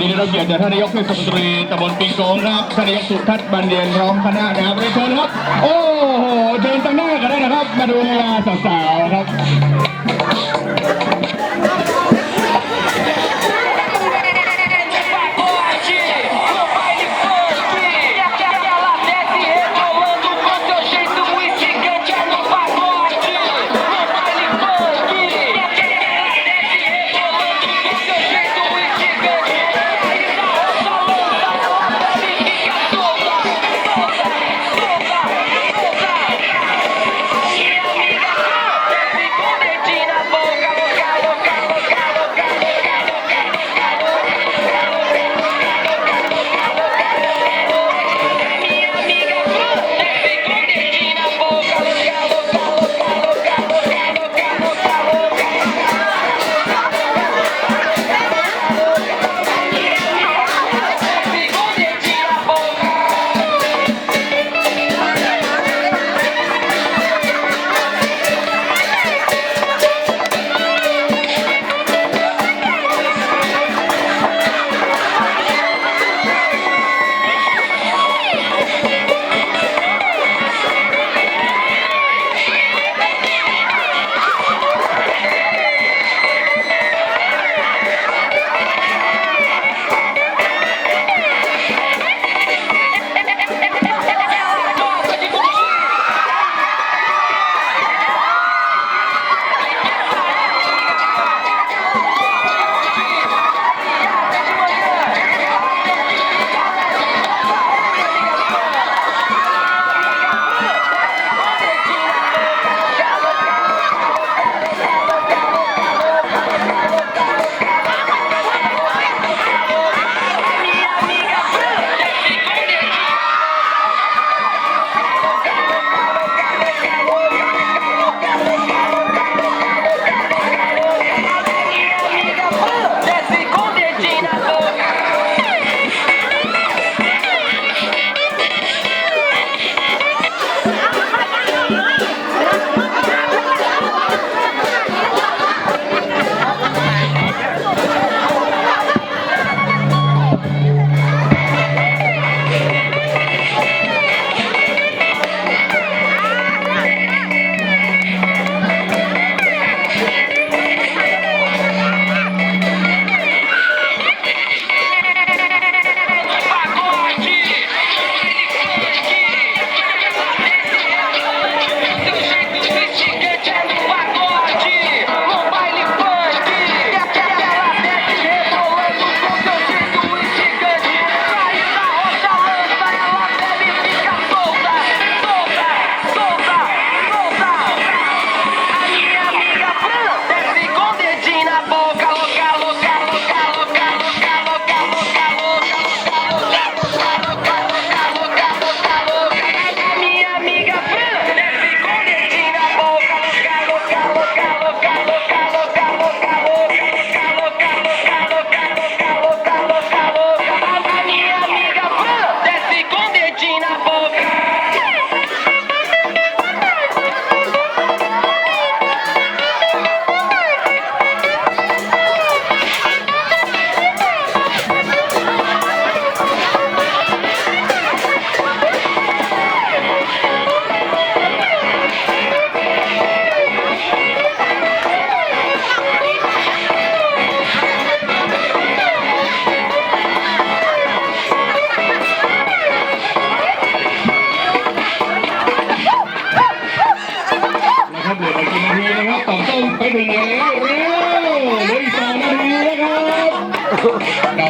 นี้ได้รับเกียรติจากท่านนายกเทศมนตรีตำบลปิงโกงครับท่านนายกสุทัศน์บันเดียนร้องคณะนะครับเรียนเชิญครับ โอ้โหเดินตั้งหน้ากันได้นะครับ มาดูเวลาสาวๆครับ no.